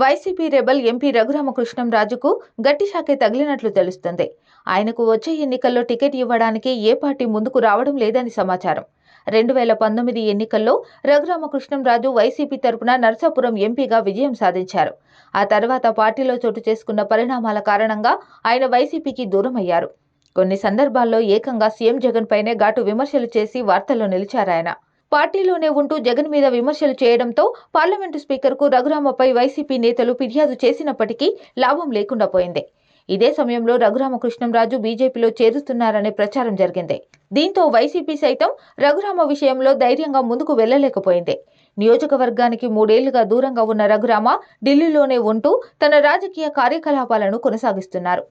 YCP rebel MP రఘురామకృష్ణంరాజుకు గట్టి షాకే తగిలినట్లు తెలుస్తుంది. ఆయనకు వచ్చే ఎన్నికల్లో టికెట్ ఇవ్వడానికి ఏ పార్టీ ముందుకు రావడం లేదని సమాచారం. రెండు వేల పంతొమ్మిది ఎన్నికల్లో రఘురామకృష్ణంరాజు వైసీపీ తరపున నర్సాపురం ఎంపీగా విజయం సాధించారు. ఆ తర్వాత పార్టీలో చోటు చేసుకున్న పరిణామాల కారణంగా ఆయన వైసీపీకి దూరమయ్యారు. కొన్ని సందర్భాల్లో ఏకంగా సీఎం జగన్ పైనే ఘాటు విమర్శలు చేసి వార్తల్లో నిలిచారాయన. పార్టీలోనే ఉంటూ జగన్ మీద విమర్శలు చేయడంతో పార్లమెంటు స్పీకర్కు రఘురామపై వైసీపీ నేతలు ఫిర్యాదు చేసినప్పటికీ లాభం లేకుండా పోయింది. ఇదే సమయంలో రఘురామకృష్ణంరాజు బీజేపీలో చేరుతున్నారనే ప్రచారం జరిగింది. దీంతో వైసీపీ సైతం రఘురామ విషయంలో ధైర్యంగా ముందుకు వెళ్ళలేకపోయింది నియోజకవర్గానికి మూడేళ్ళుగా దూరంగా ఉన్న రఘురామ ఢిల్లీలోనే ఉంటూ తన రాజకీయ కార్యకలాపాలను కొనసాగిస్తున్నారు.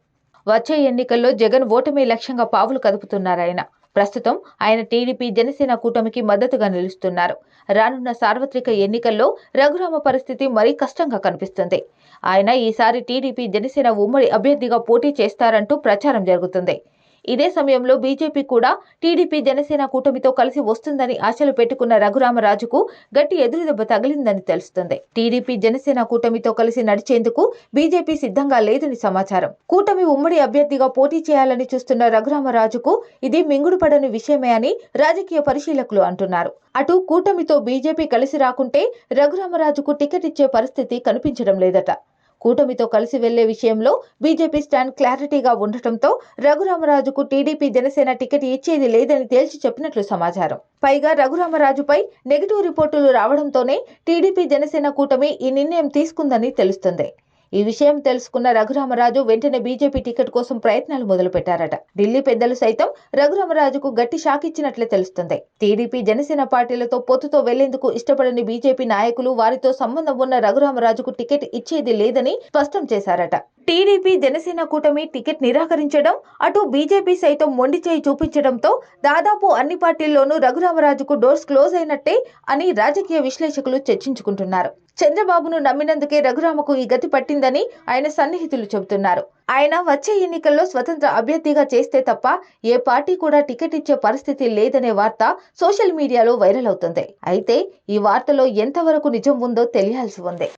వచ్చే ఎన్నికల్లో జగన్ ఓటమి లక్ష్యంగా పావులు కదుపుతున్నారాయన. ప్రస్తుతం ఆయన టీడీపీ జనసేన కూటమికి మద్దతుగా నిలుస్తున్నారు. రానున్న సార్వత్రిక ఎన్నికల్లో రఘురామ పరిస్థితి మరీ కష్టంగా కనిపిస్తుంది. ఆయన ఈసారి టీడీపీ జనసేన ఉమ్మడి అభ్యర్థిగా పోటీ చేస్తారంటూ ప్రచారం జరుగుతుంది. ఇదే సమయంలో బీజేపీ కూడా టీడీపీ జనసేన కూటమితో కలిసి వస్తుందని ఆశలు పెట్టుకున్న రఘురామరాజుకు గట్టి ఎదురుదెబ్బ తగిలిందని తెలుస్తుంది. టీడీపీ జనసేన కూటమితో కలిసి నడిచేందుకు బీజేపీ సిద్ధంగా లేదని సమాచారం. కూటమి ఉమ్మడి అభ్యర్థిగా పోటీ చేయాలని చూస్తున్న రఘురామరాజుకు ఇది మింగుడుపడని విషయమే అని రాజకీయ పరిశీలకులు అంటున్నారు. అటు కూటమితో బీజేపీ కలిసి రాకుంటే రఘురామరాజుకు టికెట్ ఇచ్చే పరిస్థితి కనిపించడం లేదట. కూటమితో కలిసి వెళ్ళే విషయంలో బీజేపీ స్టాండ్ క్లారిటీగా ఉండటంతో రఘురామరాజుకు టీడీపీ జనసేన టికెట్ ఇచ్చేది లేదని తేల్చి చెప్పినట్లు సమాచారం. పైగా రఘురామరాజుపై నెగిటివ్ రిపోర్టులు రావడంతోనే టీడీపీ జనసేన కూటమి ఈ నిర్ణయం తీసుకుందని తెలుస్తుంది. ఈ విషయం తెలుసుకున్న రఘురామరాజు వెంటనే బీజేపీ టికెట్ కోసం ప్రయత్నాలు మొదలుపెట్టారట. ఢిల్లీ పెద్దలు సైతం రఘురామరాజుకు గట్టి షాక్ ఇచ్చినట్లే తెలుస్తుంది. టీడీపీ జనసేన పార్టీలతో పొత్తుతో వెళ్ళేందుకు ఇష్టపడని బీజేపీ నాయకులు వారితో సంబంధం ఉన్న రఘురామరాజుకు టికెట్ ఇచ్చేది లేదని స్పష్టం చేశారట. టీడీపీ జనసేన కూటమి టికెట్ నిరాకరించడం అటు బీజేపీ సైతం మొండి చేయి చూపించడంతో దాదాపు అన్ని పార్టీల్లోనూ రఘురామరాజుకు డోర్స్ క్లోజ్ అయినట్టే అని రాజకీయ విశ్లేషకులు చర్చించుకుంటున్నారు. చంద్రబాబును నమ్మినందుకే రఘురామకు ఈ గతి పట్టిందని ఆయన సన్నిహితులు చెబుతున్నారు. ఆయన వచ్చే ఎన్నికల్లో స్వతంత్ర అభ్యర్థిగా చేస్తే తప్ప ఏ పార్టీ కూడా టికెట్ ఇచ్చే పరిస్థితి లేదనే వార్త సోషల్ మీడియాలో వైరల్ అవుతుంది. అయితే ఈ వార్తలో ఎంతవరకు నిజం ఉందో తెలియాల్సి ఉంది.